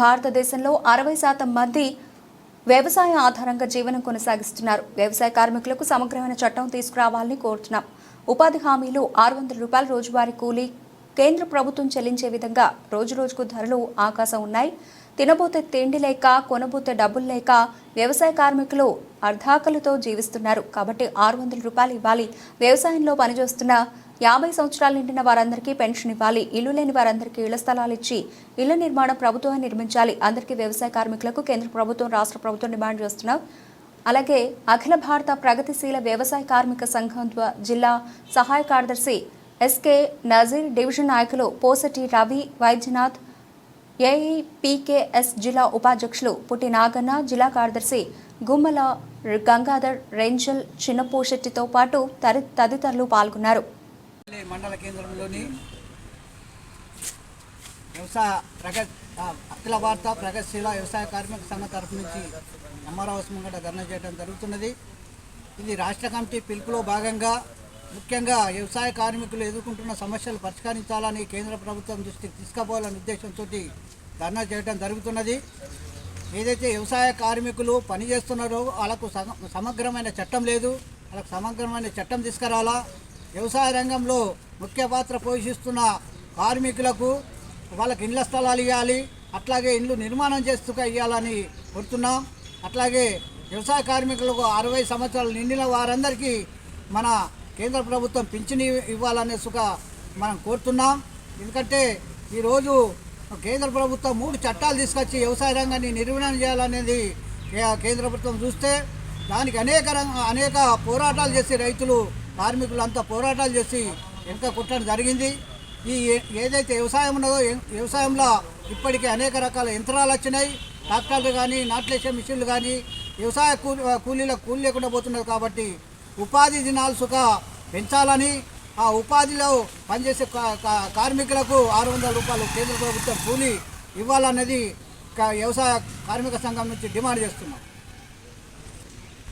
భారతదేశంలో అరవై శాతం మంది వ్యవసాయ ఆధారంగా జీవనం కొనసాగిస్తున్నారు. వ్యవసాయ కార్మికులకు సమగ్రమైన చట్టం తీసుకురావాలని కోరుతున్నాం. ఉపాధి హామీలు ఆరు వందల రూపాయల రోజువారీ కూలీ కేంద్ర ప్రభుత్వం చెల్లించే విధంగా రోజు రోజుకు ధరలు ఆకాశం ఉన్నాయి. తినబోతే తిండి లేక కొనబోతే డబ్బులు లేక వ్యవసాయ కార్మికులు అర్ధాకలితో జీవిస్తున్నారు. కాబట్టి ఆరు వందల రూపాయలు ఇవ్వాలి. వ్యవసాయంలో పనిచేస్తున్న యాభై సంవత్సరాలు నిండిన వారందరికీ పెన్షన్ ఇవ్వాలి. ఇల్లు లేని వారందరికీ ఇళ్ళ స్థలాలు ఇచ్చి ఇళ్ళ నిర్మాణం ప్రభుత్వం నిర్మించాలి. అందరికీ వ్యవసాయ కార్మికులకు కేంద్ర ప్రభుత్వం రాష్ట్ర ప్రభుత్వం డిమాండ్ చేస్తున్నాం. అలాగే అఖిల భారత ప్రగతిశీల వ్యవసాయ కార్మిక సంఘం జిల్లా సహాయ కార్యదర్శి ఎస్కే నజీర్ డివిజన్ నాయకులు పోసటి రవి వైద్యనాథ్ ఏఐపీకేఎస్ జిల్లా ఉపాధ్యక్షులు పుట్టి నాగన్న జిల్లా కార్యదర్శి గుమ్మల గంగాధర్ రెంజల్ చిన్నపోషెట్టితో పాటు తదితరులు పాల్గొన్నారు. మండల కేంద్రంలోని వ్యవసాయ ప్రగ అఖిల భారత ప్రగతిశీల వ్యవసాయ కార్మిక సంఘ తరఫు నుంచి అమరావతి ముంగట ధర్నా చేయడం జరుగుతున్నది. ఇది రాష్ట్ర కమిటీ పిలుపులో భాగంగా ముఖ్యంగా వ్యవసాయ కార్మికులు ఎదుర్కొంటున్న సమస్యలు పరిష్కరించాలని కేంద్ర ప్రభుత్వం దృష్టికి తీసుకుపోవాలనే ఉద్దేశంతో ధర్నా చేయడం జరుగుతున్నది. ఏదైతే వ్యవసాయ కార్మికులు పనిచేస్తున్నారో వాళ్ళకు సమగ్రమైన చట్టం లేదు. వాళ్ళకు సమగ్రమైన చట్టం తీసుకురావాలా వ్యవసాయ రంగంలో ముఖ్య పాత్ర పోషిస్తున్న కార్మికులకు వాళ్ళకి ఇండ్ల స్థలాలు ఇవ్వాలి అట్లాగే ఇండ్లు నిర్మాణం చేస్తూ ఇవ్వాలని కోరుతున్నాం. అట్లాగే వ్యవసాయ కార్మికులకు అరవై సంవత్సరాలు నిండిన వారందరికీ మన కేంద్ర ప్రభుత్వం పింఛని ఇవ్వాలనే సుఖ మనం కోరుతున్నాం. ఎందుకంటే ఈరోజు కేంద్ర ప్రభుత్వం మూడు చట్టాలు తీసుకొచ్చి వ్యవసాయ రంగాన్ని నిర్వహణ చేయాలనేది కేంద్ర ప్రభుత్వం చూస్తే దానికి అనేక రంగ అనేక పోరాటాలు చేసి రైతులు కార్మికులు అంతా పోరాటాలు చేసి వెనుక కుట్టడం జరిగింది. ఈ ఏ- ఏదైతే వ్యవసాయం ఉన్నదో వ్యవసాయంలో ఇప్పటికే అనేక రకాల యంత్రాలు వచ్చినాయి. ట్రాక్టర్లు కానీ నాట్లేసే మిషన్లు కానీ వ్యవసాయ కూలి కూలీలకు కూలి లేకుండా పోతున్నారు కాబట్టి ఉపాధి దినాలు సుఖ పెంచాలని ఆ ఉపాధిలో పనిచేసే కా- కా- కార్మికులకు ఆరు వందల రూపాయలు కేంద్ర ప్రభుత్వం కూలి ఇవ్వాలన్నది వ్యవసాయ కార్మిక సంఘం నుంచి డిమాండ్ చేస్తున్నాం.